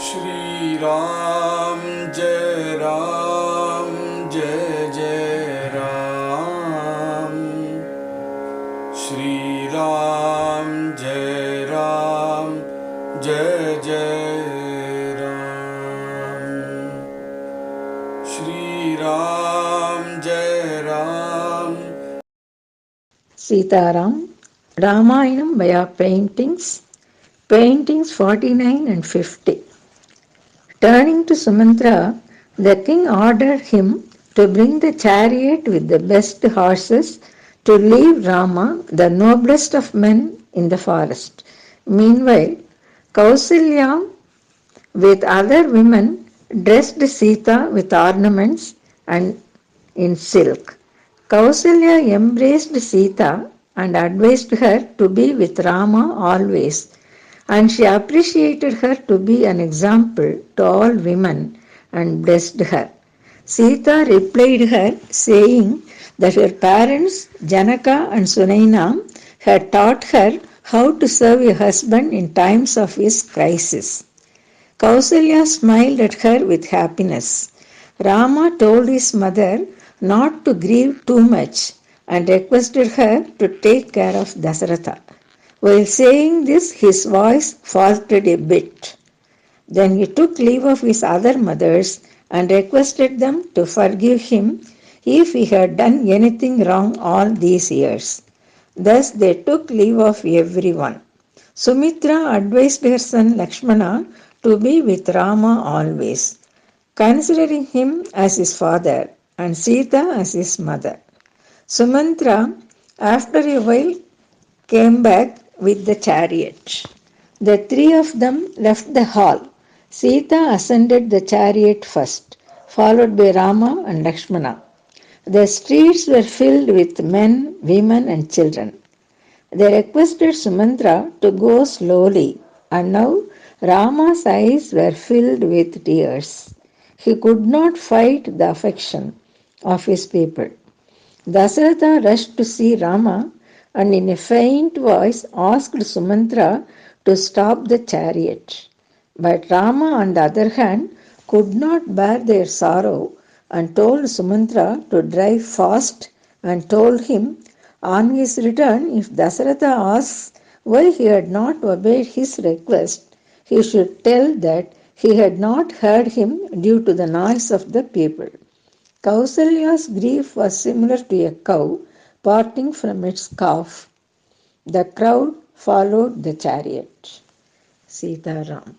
Shriram Jai Ram Jai Jai Ram. Shriram Jai Ram Jai Jai Ram. Shriram Jai Ram. Sitaram, Ramayanam via paintings, paintings 49 and 50. Turning to Sumantra, the king ordered him to bring the chariot with the best horses to leave Rama, the noblest of men, in the forest. Meanwhile, Kausalya, with other women, dressed Sita with ornaments and in silk. Kausalya embraced Sita and advised her to be with Rama always, and she appreciated her to be an example to all women and blessed her. Sita replied her, saying that her parents Janaka and Sunaina had taught her how to serve a husband in times of his crisis. Kausalya smiled at her with happiness. Rama told his mother not to grieve too much and requested her to take care of Dasaratha. While saying this, his voice faltered a bit. Then he took leave of his other mothers and requested them to forgive him if he had done anything wrong all these years. Thus they took leave of everyone. Sumitra advised her son Lakshmana to be with Rama always, considering him as his father and Sita as his mother. Sumantra, after a while, came back with the chariot. The three of them left the hall. Sita ascended the chariot first, followed by Rama and Lakshmana. The streets were filled with men, women, and children. They requested Sumantra to go slowly, and now Rama's eyes were filled with tears. He could not fight the affection of his people. Dasaratha rushed to see Rama and in a faint voice asked Sumantra to stop the chariot. But Rama, on the other hand, could not bear their sorrow and told Sumantra to drive fast and told him on his return, if Dasaratha asks why he had not obeyed his request, he should tell that he had not heard him due to the noise of the people. Kausalya's grief was similar to a cow parting from its calf. The crowd followed the chariot. Sitaram.